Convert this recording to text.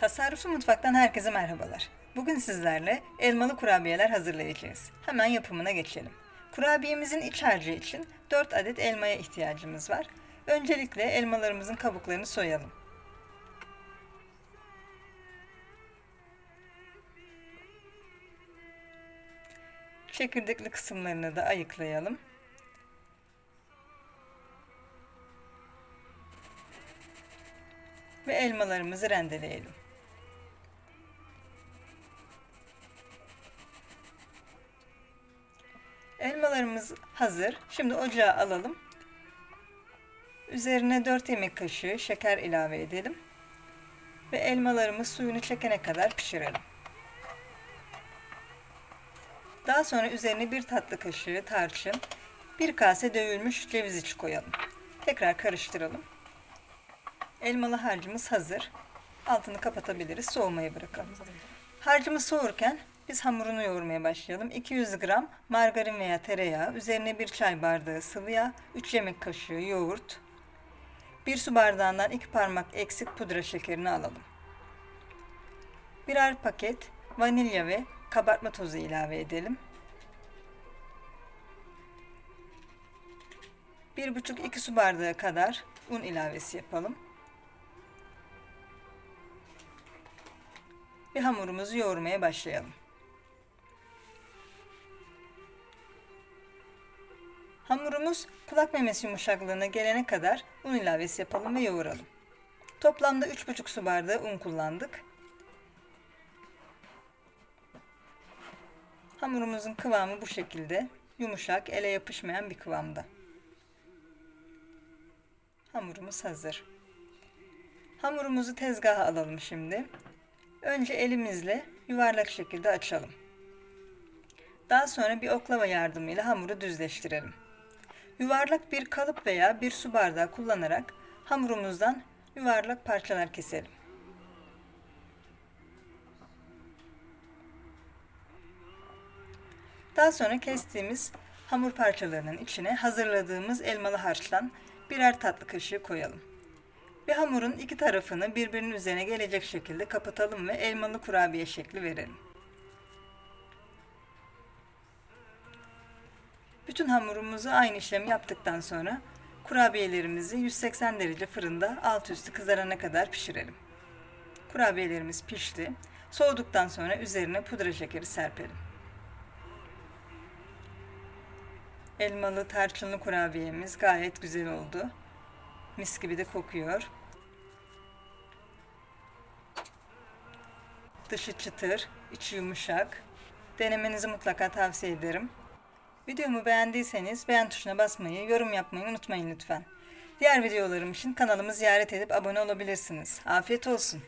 Tasarruflu Mutfak'tan herkese merhabalar. Bugün sizlerle elmalı kurabiyeler hazırlayacağız. Hemen yapımına geçelim. Kurabiyemizin iç harcı için 4 adet elmaya ihtiyacımız var. Öncelikle elmalarımızın kabuklarını soyalım. Çekirdekli kısımlarını da ayıklayalım. Ve elmalarımızı rendeleyelim. Elmalarımız hazır. Şimdi ocağa alalım. Üzerine 4 yemek kaşığı şeker ilave edelim. Ve elmalarımız suyunu çekene kadar pişirelim. Daha sonra üzerine bir tatlı kaşığı tarçın, bir kase dövülmüş ceviz içi koyalım. Tekrar karıştıralım. Elmalı harcımız hazır. Altını kapatabiliriz, soğumaya bırakalım. Harcımız soğurken biz hamurunu yoğurmaya başlayalım. 200 gram margarin veya tereyağı, üzerine bir çay bardağı sıvı yağ, 3 yemek kaşığı yoğurt, 1 su bardağından 2 parmak eksik pudra şekerini alalım. Birer paket vanilya ve kabartma tozu ilave edelim. 1,5-2 su bardağı kadar un ilavesi yapalım. Ve hamurumuzu yoğurmaya başlayalım. Hamurumuz kulak memesi yumuşaklığına gelene kadar un ilavesi yapalım ve yoğuralım. Toplamda 3,5 su bardağı un kullandık. Hamurumuzun kıvamı bu şekilde. Yumuşak, ele yapışmayan bir kıvamda. Hamurumuz hazır. Hamurumuzu tezgaha alalım şimdi. Önce elimizle yuvarlak şekilde açalım. Daha sonra bir oklava yardımıyla hamuru düzleştirelim. Yuvarlak bir kalıp veya bir su bardağı kullanarak hamurumuzdan yuvarlak parçalar keselim. Daha sonra kestiğimiz hamur parçalarının içine hazırladığımız elmalı harçtan birer tatlı kaşığı koyalım. Ve hamurun iki tarafını birbirinin üzerine gelecek şekilde kapatalım ve elmalı kurabiye şekli verelim. Bütün hamurumuzu aynı işlemi yaptıktan sonra kurabiyelerimizi 180 derece fırında alt üstü kızarana kadar pişirelim. Kurabiyelerimiz pişti. Soğuduktan sonra üzerine pudra şekeri serpelim. Elmalı tarçınlı kurabiyemiz gayet güzel oldu. Mis gibi de kokuyor. Dışı çıtır, içi yumuşak. Denemenizi mutlaka tavsiye ederim. Videomu beğendiyseniz beğen tuşuna basmayı, yorum yapmayı unutmayın lütfen. Diğer videolarım için kanalımı ziyaret edip abone olabilirsiniz. Afiyet olsun.